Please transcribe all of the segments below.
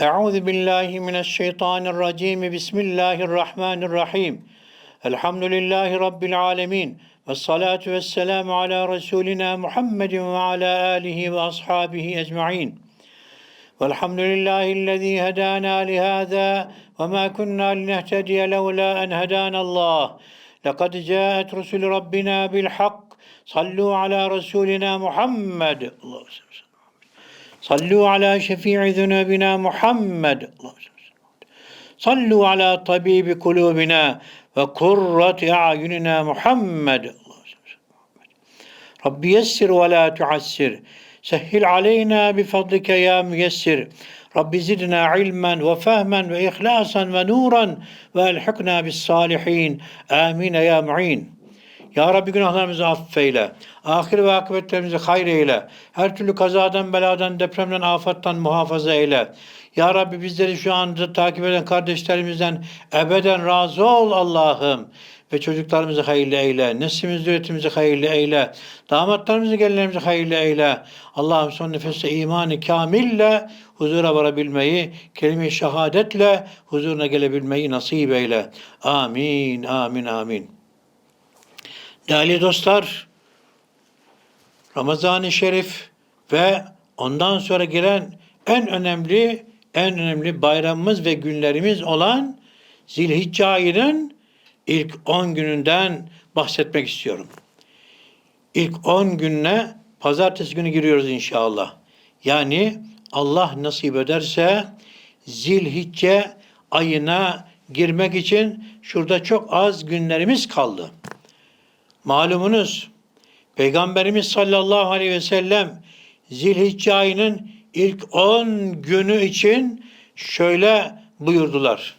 أعوذ بالله من الشيطان الرجيم. بسم الله الرحمن الرحيم. الحمد لله رب العالمين والصلاة والسلام على رسولنا محمد وعلى آله وأصحابه أجمعين. والحمد لله الذي هدانا لهذا وما كنا لنهتدي لولا أن هدانا الله. لقد جاءت رسل ربنا بالحق. صلوا على رسولنا محمد. الله وسلم صلوا على شفيع ذنوبنا محمد. صلوا على طبيب قلوبنا وقرة أعيننا محمد. رب يسر ولا تعسر. سهل علينا بفضلك يا ميسر. رب زدنا علما وفهما وإخلاصا ونورا. وألحقنا بالصالحين. آمين يا معين. Ya Rabbi günahlarımızı affeyle. Ahir ve akıbetlerimizi hayır eyle. Her türlü kazadan, beladan, depremden, afattan muhafaza eyle. Ya Rabbi bizleri şu anda takip eden kardeşlerimizden ebeden razı ol Allah'ım. Ve çocuklarımızı hayırlı eyle. Neslimizi, üretimimizi hayırlı eyle. Damatlarımızı, gelinlerimizi hayırlı eyle. Allah'ım son nefeste imanı kamille huzura varabilmeyi, kelime-i şehadetle huzuruna gelebilmeyi nasip eyle. Amin, amin, amin. Değerli dostlar, Ramazan-ı Şerif ve ondan sonra gelen en önemli en önemli bayramımız ve günlerimiz olan Zilhicce ayının ilk 10 gününden bahsetmek istiyorum. İlk 10 gününe pazartesi günü giriyoruz inşallah. Yani Allah nasip ederse Zilhicce ayına girmek için şurada çok az günlerimiz kaldı. Malumunuz Peygamberimiz sallallahu aleyhi ve sellem Zilhicce ayının ilk 10 günü için şöyle buyurdular.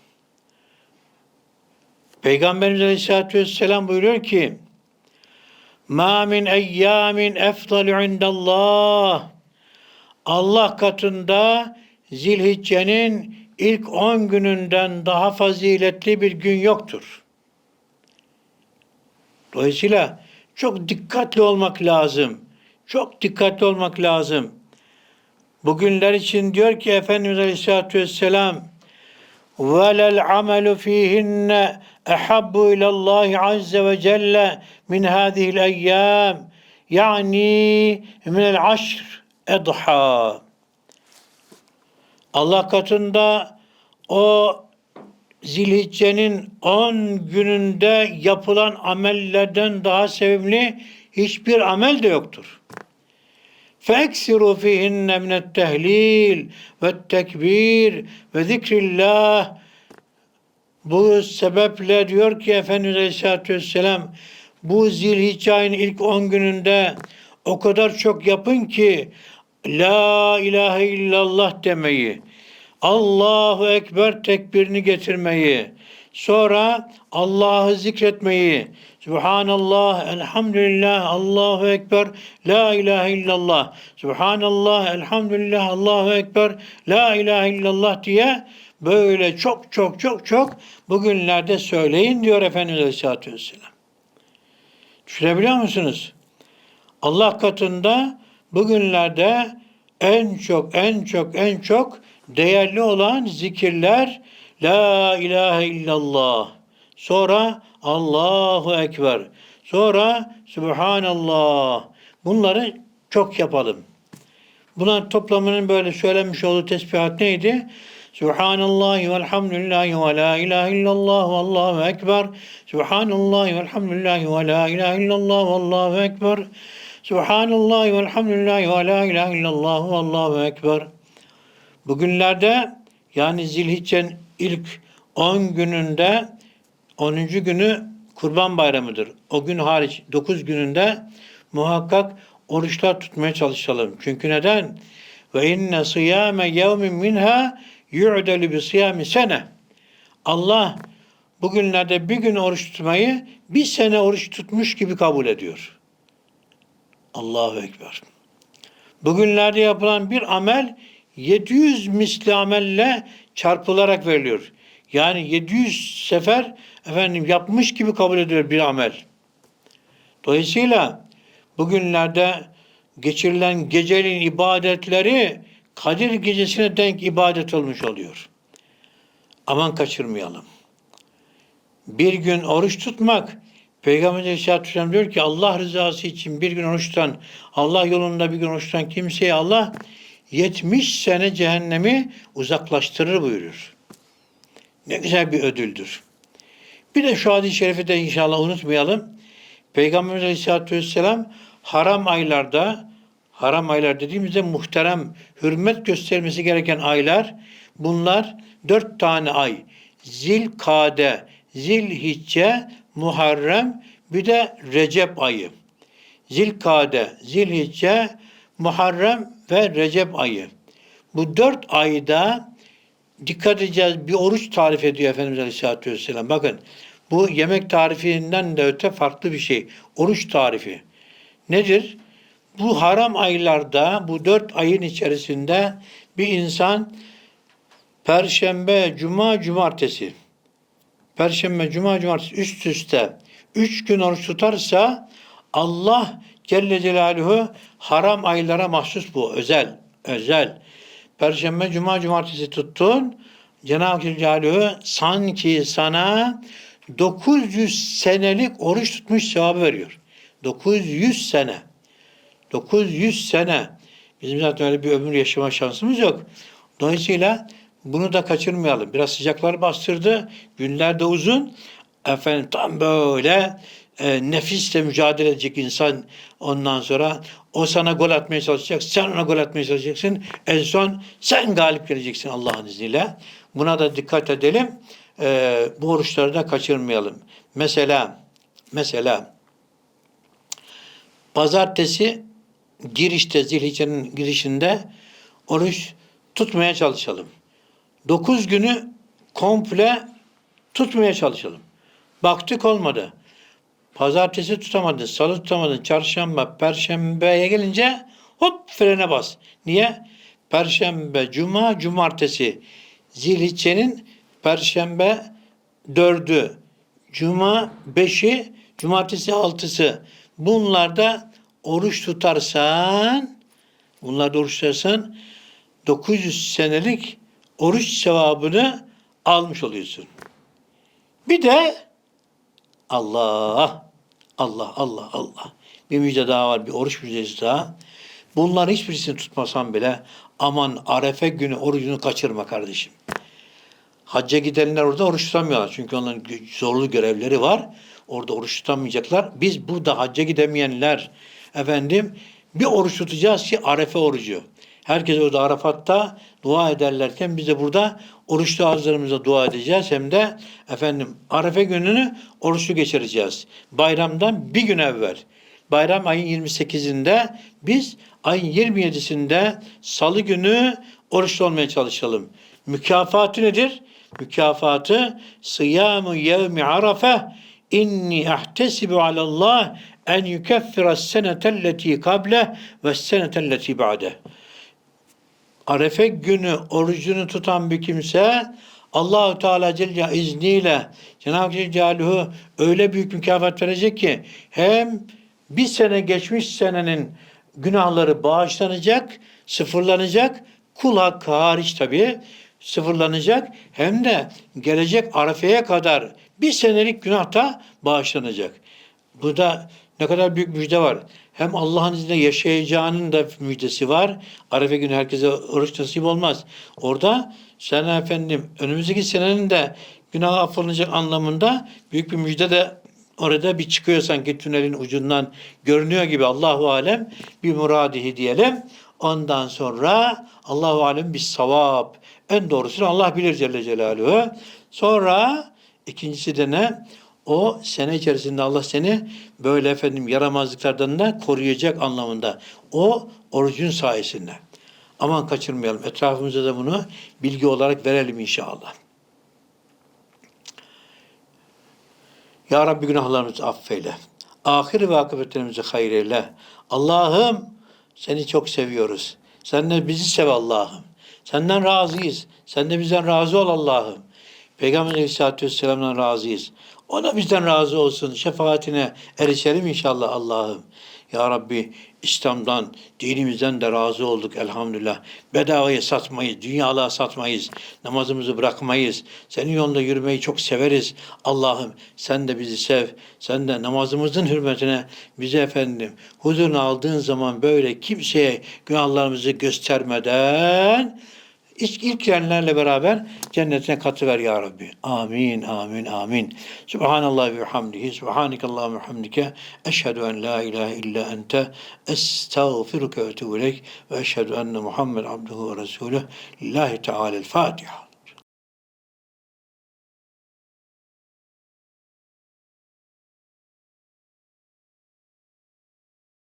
Peygamberimiz aleyhissalatü vesselam buyuruyor ki Ma min eyyamin efdalu indallah Allah katında Zilhicce'nin ilk 10 gününden daha faziletli bir gün yoktur. Dolayısıyla çok dikkatli olmak lazım. Çok dikkatli olmak lazım. Bugünler için diyor ki Efendimiz Aleyhisselatü Vesselam وَلَا الْعَمَلُ ف۪يهِنَّ اَحَبُّ اِلَى اللّٰهِ عَزَّ وَجَلَّ مِنْ هَذِهِ الْاَيَّامِ yani min el aşr edha. Allah katında o Zilhicce'nin 10 gününde yapılan amellerden daha sevimli hiçbir amel de yoktur. فَاَكْسِرُوا فِيهِنَّ مِنَ التَّهْلِيلِ وَالتَّكْبِيرِ وَذِكْرِ اللّٰهِ Bu sebeple diyor ki Efendimiz Aleyhisselatü Vesselam bu Zilhicce ayının ilk 10 gününde o kadar çok yapın ki La ilahe illallah demeyi, Allahu Ekber tekbirini getirmeyi, sonra Allah'ı zikretmeyi, Subhanallah, Elhamdülillah, Allahu Ekber, La ilahe illallah, Subhanallah, Elhamdülillah, Allahu Ekber, La ilahe illallah diye böyle çok çok çok çok bugünlerde söyleyin diyor Efendimiz Aleyhisselatü Vesselam. Düşünebiliyor musunuz? Allah katında bugünlerde en çok en çok en çok değerli olan zikirler La ilahe illallah. Sonra Allahu Ekber. Sonra Subhanallah. Bunları çok yapalım. Bunların toplamının böyle söylenmiş olduğu tesbihat neydi? Subhanallah ve elhamdülillahi ve la ilahe illallah ve allahu ekber. Subhanallah ve elhamdülillahi ve la ilahe illallah ve allahu ekber. Subhanallah ve elhamdülillahi ve la ilahe illallah ve allahu ekber. Bugünlerde yani Zilhicce'nin ilk 10 gününde 10. günü Kurban Bayramı'dır. O gün hariç 9 gününde muhakkak oruçlar tutmaya çalışalım. Çünkü neden? Ve inne sıyame yevmin minha yu'delu bi sıyami sene. Allah bugünlerde bir gün oruç tutmayı bir sene oruç tutmuş gibi kabul ediyor. Allahu Ekber. Bugünlerde yapılan bir amel 700 misli amelle çarpılarak veriliyor. Yani 700 sefer efendim yapmış gibi kabul ediyor bir amel. Dolayısıyla bugünlerde geçirilen geceliğin ibadetleri Kadir gecesine denk ibadet olmuş oluyor. Aman kaçırmayalım. Bir gün oruç tutmak, Peygamber Aleyhisselatü Vesselam diyor ki Allah rızası için bir gün oruç tutan, Allah yolunda bir gün oruç tutan kimseye Allah 70 sene cehennemi uzaklaştırır buyuruyor. Ne güzel bir ödüldür. Bir de şu hadis-i şerifi de inşallah unutmayalım. Peygamber Aleyhisselatü Vesselam haram aylarda, haram aylar dediğimizde muhterem, hürmet göstermesi gereken aylar, bunlar dört tane ay. Zilkade, Zilhicce, Muharrem, bir de Recep ayı. Zilkade, Zilhicce, Muharrem ve Recep ayı. Bu dört ayda dikkat edeceğiz bir oruç tarif ediyor Efendimiz Aleyhisselatü Vesselam. Bakın bu yemek tarifinden de öte farklı bir şey. Oruç tarifi. Nedir? Bu haram aylarda, bu dört ayın içerisinde bir insan Perşembe, Cuma, Cumartesi Perşembe, Cuma, Cumartesi üst üste üç gün oruç tutarsa Allah Celle Celaluhu haram aylara mahsus bu. Özel. Özel. Perşembe, Cuma, Cumartesi tuttun. Cenab-ı Celaluhu sanki sana 900 senelik oruç tutmuş sevabı veriyor. 900 sene. 900 sene. Bizim zaten öyle bir ömür yaşama şansımız yok. Dolayısıyla bunu da kaçırmayalım. Biraz sıcaklar bastırdı. Günler de uzun. Efendim tam böyle e, nefisle mücadele edecek insan ondan sonra o sana gol atmaya çalışacak. Sen ona gol atmaya çalışacaksın. En son sen galip geleceksin Allah'ın izniyle. Buna da dikkat edelim. E, bu oruçları da kaçırmayalım. Mesela mesela pazartesi girişte zilhiccenin girişinde oruç tutmaya çalışalım. 9 günü komple tutmaya çalışalım. Baktık olmadı. Pazartesi tutamadın, salı tutamadın, çarşamba, perşembeye gelince hop frene bas. Niye? Perşembe, cuma, cumartesi. Zilhicce'nin perşembe dördü, cuma beşi, cumartesi altısı. Bunlarda oruç tutarsan, bunlarda oruç tutarsan 900 senelik oruç sevabını almış oluyorsun. Bir de Allah, Allah, Allah, Allah. Bir müjde daha var, bir oruç müjdesi daha. Bunlar hiçbirisini tutmasan bile aman arefe günü orucunu kaçırma kardeşim. Hacca gidenler orada oruç tutamıyorlar. Çünkü onların zorlu görevleri var. Orada oruç tutamayacaklar. Biz burada hacca gidemeyenler efendim bir oruç tutacağız ki arefe orucu. Herkes orada Arafat'ta dua ederlerken biz de burada oruçlu ağızlarımıza dua edeceğiz. Hem de efendim Arefe gününü oruçlu geçireceğiz. Bayramdan bir gün evvel. Bayram ayın 28'inde biz ayın 27'sinde salı günü oruçlu olmaya çalışalım. Mükafatı nedir? Mükafatı sıyamu yevmi arafe inni ahtesibu alallah en yukeffira senetelleti kable ve senetelleti ba'de. Arefe günü orucunu tutan bir kimse Allahu Teala Celle izniyle Cenab-ı Celaluhu öyle büyük mükafat verecek ki hem bir sene geçmiş senenin günahları bağışlanacak, sıfırlanacak, kul hakkı hariç tabii sıfırlanacak hem de gelecek Arefe'ye kadar bir senelik günah da bağışlanacak. Bu da ne kadar büyük müjde var. Hem Allah'ın izniyle yaşayacağının da müjdesi var. Arefe günü herkese oruç nasip olmaz. Orada sen efendim önümüzdeki senenin de günah affolunacak anlamında büyük bir müjde de orada bir çıkıyor sanki tünelin ucundan görünüyor gibi Allahu alem bir muradihi diyelim. Ondan sonra Allahu alem bir savap. En doğrusunu Allah bilir Celle Celaluhu. Sonra ikincisi de ne? O sene içerisinde Allah seni böyle efendim yaramazlıklardan da koruyacak anlamında. O orucun sayesinde. Aman kaçırmayalım. Etrafımıza da bunu bilgi olarak verelim inşallah. Ya Rabbi günahlarımızı affeyle. Ahir ve akıbetlerimizi hayır eyle. Allah'ım seni çok seviyoruz. Sen de bizi sev Allah'ım. Senden razıyız. Sen de bizden razı ol Allah'ım. Peygamber Aleyhisselatü Vesselam'dan razıyız. O da bizden razı olsun. Şefaatine erişelim inşallah Allah'ım. Ya Rabbi İslam'dan, dinimizden de razı olduk elhamdülillah. Bedavaya satmayız, dünyalığa satmayız. Namazımızı bırakmayız. Senin yolunda yürümeyi çok severiz. Allah'ım sen de bizi sev. Sen de namazımızın hürmetine bizi efendim huzuruna aldığın zaman böyle kimseye günahlarımızı göstermeden İlk, ilk gelenlerle beraber cennetine katıver ya Rabbi. Amin, amin, amin. Subhanallah ve hamdihi, subhanakallah ve hamdike, eşhedü en la ilahe illa ente, estağfiruke ve etubu ileyk, ve eşhedü enne Muhammed abduhu ve resulüh. Lillahi Teala'l Fatiha.